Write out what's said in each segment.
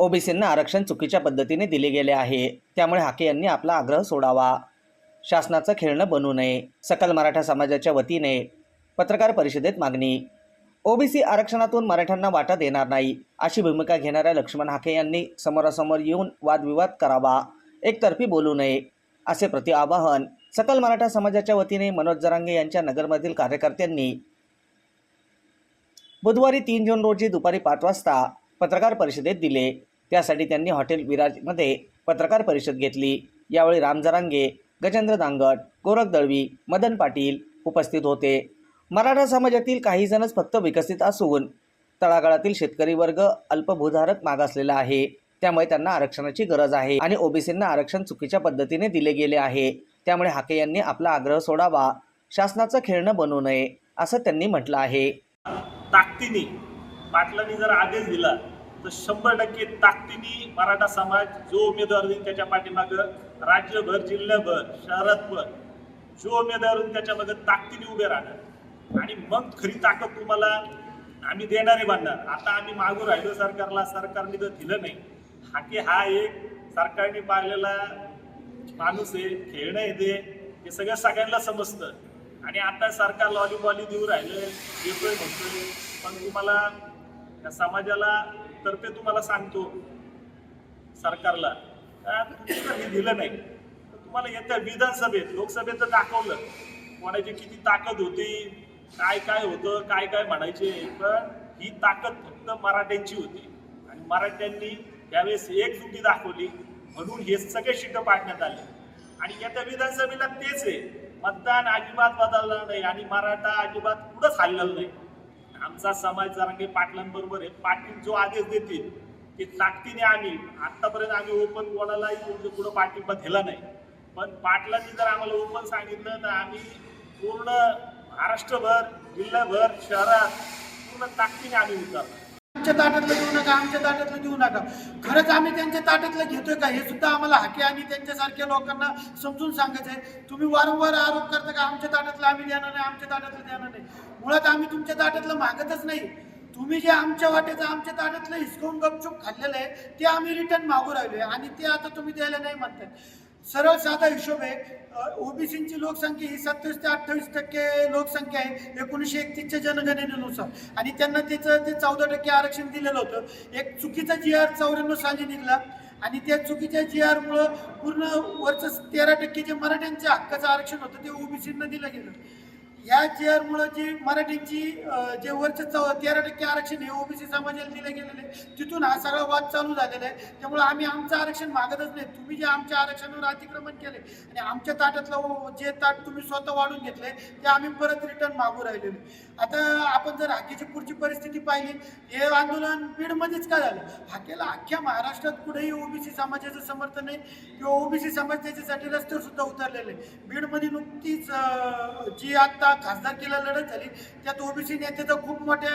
ओबीसींना आरक्षण चुकीच्या पद्धतीने दिले गेले आहे. त्यामुळे हाके यांनी आपला आग्रह सोडावा. शासनाचं खेळणं बनू नये. सकल मराठा समाजाच्या वतीने पत्रकार परिषदेत मागणी. ओबीसी आरक्षणातून मराठ्यांना वाटा देणार नाही अशी भूमिका घेणाऱ्या लक्ष्मण हाके यांनी समोरासमोर येऊन वादविवाद करावा. एकतर्फी बोलू नये असे प्रति आवाहन सकल मराठा समाजाच्या वतीने मनोज जरांगे यांच्या नगरमधील कार्यकर्त्यांनी. बुधवारी तीन जून रोजी दुपारी पाच वाजता पत्रकार परिषदेत दिले. त्यासाठी त्यांनी हॉटेल विराजमध्ये पत्रकार परिषद घेतली. यावेळी राम जरांगे गजेंद्र दांगट गोरख दळवी मदन पाटील उपस्थित होते. मराठा समाजातील काहीजणच फक्त विकसित असून तळागाळातील शेतकरी वर्ग अल्पभूधारक मागासलेला आहे. त्यामुळे त्यांना आरक्षणाची गरज आहे आणि ओबीसींना आरक्षण चुकीच्या पद्धतीने दिले गेले आहे. त्यामुळे हाके यांनी आपला आग्रह सोडावा. शासनाचं खेळणं बनू नये असं त्यांनी म्हटलं आहे. ताकदीने पाटलांनी जर आदेश दिला तर शंभर टक्के ताकदीने मराठा समाज जो उमेदवार होईल त्याच्या पाठीमागं राज्यभर जिल्ह्याभर शहरातभर जो उमेदवार होईल त्याच्या मागं ताकदीने उभे राहणार. आणि मग खरी ताकद तुम्हाला आम्ही देणारे बांधणार आता आम्ही मागू राहिलो सरकारला सरकारने तर दिलं नाही. हाके हा एक सरकारने पाळलेला माणूस आहे खेळणं आहे ते हे सगळं सगळ्यांना समजतं. आणि आता सरकार लॉलीबॉली देऊ राहिलं येतोय म्हणतोय पण तुम्हाला या समाजाला तर्फे तुम्हाला सांगतो सरकारला. तुम्ही जर हे दिलं नाही. तर तुम्हाला येत्या विधानसभेत लोकसभेत दाखवलं. कोणाची किती ताकद होती काय काय होतं काय काय म्हणायचे पण ही ताकद फक्त मराठ्यांची होती. आणि मराठ्यांनी त्यावेळेस एकजुटी दाखवली म्हणून हे सगळे शिट पाडण्यात आले. आणि येत्या विधानसभेला तेच आहे. मतदान अजिबात बदललं नाही आणि मराठा अजिबात कुठंच हल्लेलं नाही. आमचा समाज जरांगे पाटलांबरोबर आहे. पाटील जो आदेश देतील ते ताकदीने आम्ही आतापर्यंत आम्ही ओपन कोणालाही पुढे पुढं पाठिंबा दिला नाही. पण पाटलांनी जर आम्हाला ओपन सांगितलं तर आम्ही पूर्ण महाराष्ट्रभर जिल्हाभर शहरात पूर्ण ताकदीने आम्ही उतरणार आमच्या ताटातलं देऊ नका आमच्या ताटातलं देऊ नका. खरंच आम्ही त्यांच्या ताटातलं घेतोय का? हे सुद्धा आम्हाला हाके आणि त्यांच्यासारख्या लोकांना समजून सांगायचं आहे. तुम्ही वारंवार आरोप करता का? आमच्या ताटातलं आम्ही देणार नाही आमच्या ताटातलं देणार नाही. मुळात आम्ही तुमच्या ताटातलं मागतच नाही. तुम्ही जे आमच्या वाटेचं आमच्या ताटातलं हिसकवून गपचूप खाल्लेलं आहे ते आम्ही रिटर्न मागू राहिलोय आणि ते आता तुम्ही द्यायला नाही म्हणताय. सरळ साधा हिशोब आहे. ओबीसीची लोकसंख्या ही सत्तावीस ते अठ्ठावीस टक्के लोकसंख्या आहे. एकोणीसशे एकतीसच्या जनगणनेनुसार. आणि त्यांना त्याचं ते चौदा टक्के आरक्षण दिलेलं होतं. एक चुकीचा जी आर चौऱ्याण्णव साली निघला. आणि त्या चुकीच्या जी आरमुळं पूर्ण वरचं तेरा टक्के जे मराठ्यांच्या हक्काचं आरक्षण होतं ते ओबीसींना दिलं गेलं. या चेअरमुळं आरमुळं जी मराठींची जे वरचे चौ तेरा टक्के आरक्षण हे ओबीसी समाजाला दिलं गेलेलं आहे. तिथून हा सगळा वाद चालू झालेला आहे. त्यामुळे आम्ही आमचं आरक्षण मागतच नाही. तुम्ही जे आमच्या आरक्षणावर अतिक्रमण केले आणि आमच्या ताटातलं जे ताट तुम्ही स्वतः वाढून घेतले ते आम्ही परत रिटर्न मागू राहिलेलो आहे. आता आपण जर हाकेची पुढची परिस्थिती पाहिली हे आंदोलन बीडमध्येच का झालं? हाकेला अख्ख्या महाराष्ट्रात कुठेही ओबीसी समाजाचं समर्थन आहे किंवा ओबीसी समाज त्याच्यासाठी रस्त्यावर सुद्धा उतरलेले आहे. बीडमध्ये नुकतीच जी आता खासदारकीला लढत झाली. त्यात ओबीसी नेत्याचा खूप मोठ्या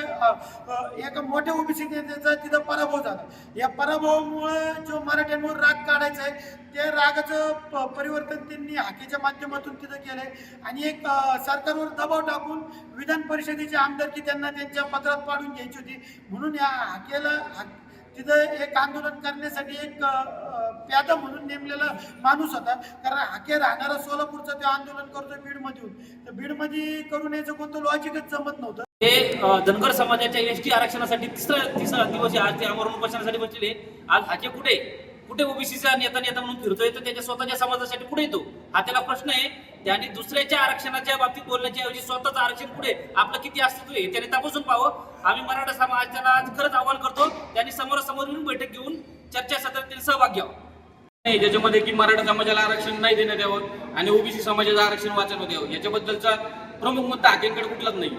एका मोठ्या ओबीसी नेत्याचा तिथं पराभव झाला. या पराभवामुळं जो मराठ्यांवर राग काढायचा आहे त्या रागाचं प- परिवर्तन त्यांनी हाकेच्या माध्यमातून तिथं केलं आहे आणि एक सरकारवर दबाव टाकून विधान परिषदेची आमदारकी त्यांना त्यांच्या पत्रात पाडून घ्यायची होती. म्हणून या हाकेला हाक- तिथं एक आंदोलन करण्यासाठी एक प्यादा म्हणून नेमलेला माणूस होता. कारण हाके राहणारा सोलापूरचा ते आंदोलन करतोय बीडमधून. तर बीडमध्ये करून याचं कोणतं लॉजिकच जमत नव्हतं. ते धनगर समाजाच्या एस टी आरक्षणासाठी तिसरा तिसरा दिवस आज ते आमरण उपोषणासाठी बसलेले आज हाके कुठे? कुठे ओबीसीचा नेता नेता म्हणून फिरतोय? तर त्याच्या स्वतःच्या समाजासाठी कुठे येतो हा त्याला प्रश्न आहे. त्याने दुसऱ्याच्या आरक्षणाच्या बाबतीत बोलण्याच्या ऐवजी स्वतःच आरक्षण पुढे आपलं किती अस्तित्व आहे त्याने तपासून पाहावं. आम्ही मराठा समाज त्याला आज खरंच आव्हान करतो त्यांनी समोरासमोर येऊन बैठक घेऊन चर्चा सहभाग घ्यावा. नाही ज्याच्यामध्ये की मराठा समाजाला आरक्षण नाही देण्यात यावं आणि ओबीसी समाजाचं आरक्षण वाचवण्यात यावं याच्याबद्दलचा प्रमुख मुद्दा हाकेंकडे कुठलाच नाही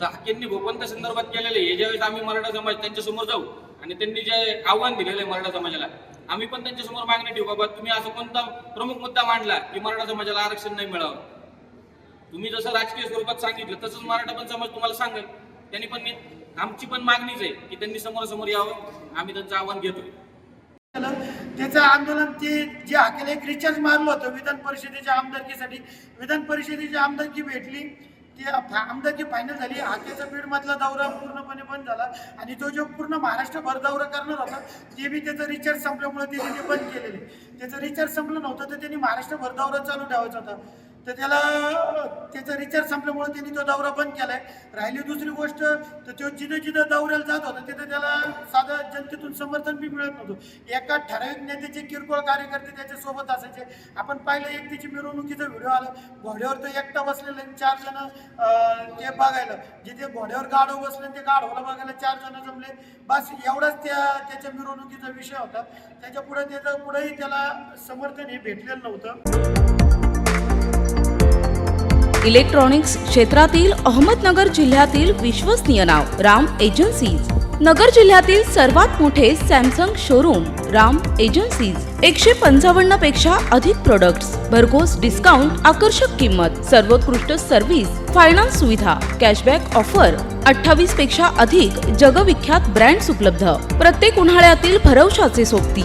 तर हाकेंनी भोपंत संदर्भात केलेले आहे ज्यावेळेस आम्ही मराठा समाज त्यांच्यासमोर जाऊ आणि त्यांनी जे आव्हान दिलेलं आहे मराठा समाजाला आम्ही पण त्यांच्यासमोर मागणी ठेवू बाबा तुम्ही असं कोणता प्रमुख मुद्दा मांडला की मराठा समाजाला आरक्षण नाही मिळावं? तुम्ही जसं राजकीय स्वरूपात सांगितलं तसंच मराठा पण समाज तुम्हाला सांगेल. त्यांनी पण मी- आमची पण मागणीच आहे की त्यांनी समोरासमोर यावं आम्ही त्यांचं आव्हान घेतोय. त्याचं आंदोलन ते जे हाकेला एक रिचार्ज मारलं होतं विधान परिषदेच्या आमदारकीसाठी विधान परिषदेची आमदारकी भेटली ते आमदारची फायनल झाली हाकेचा बीडमधला दौरा पूर्णपणे बंद झाला. आणि तो जो पूर्ण महाराष्ट्रभर दौरा करणार होता ते बी त्याचं रिचार्ज संपल्यामुळे त्यांनी ते बंद केलेले. त्याचं रिचार्ज संपलं नव्हतं तर त्यांनी महाराष्ट्रभर दौरा चालू ठेवायचा होता. तर त्याला त्याचा रिचार्ज संपल्यामुळे त्यांनी तो दौरा बंद केलाय. राहिली दुसरी गोष्ट तर तो जिथं जिथं दौऱ्याला जात होता तिथं त्याला साधं जनतेतून समर्थन बी मिळत नव्हतं. एका ठराविक नेत्याचे किरकोळ कार्यकर्ते त्याच्यासोबत असायचे. आपण पाहिलं एक त्याची मिरवणुकीचा व्हिडिओ आला. घोड्यावर तो एकटा बसलेला आणि चार जण ते बघायला. जिथे घोड्यावर गाढव बसले ते गाढवला बघायला चार जण जमले. बस एवढाच त्या त्याच्या मिरवणुकीचा विषय होता. त्याच्या पुढे त्याचं पुढेही त्याला समर्थन हे भेटलेलं नव्हतं. इलेक्ट्रॉनिक्स क्षेत्रातील अहमदनगर जिल्ह्यातील विश्वसनीय नाव राम एजन्सीज. नगर जिल्ह्यातील सर्वात मोठे सॅमसंग शोरूम राम एजन्सीज. एकशे पंचावन्नपेक्षा अधिक प्रोडक्ट्स भरघोस डिस्काउंट आकर्षक किंमत सर्वोत्कृष्ट सर्व्हिस फायनान्स सुविधा कॅशबॅक ऑफर अठ्ठावीसपेक्षा अधिक जगविख्यात ब्रँड्स उपलब्ध. प्रत्येक उन्हाळ्यातील भरवशाचे सोबती.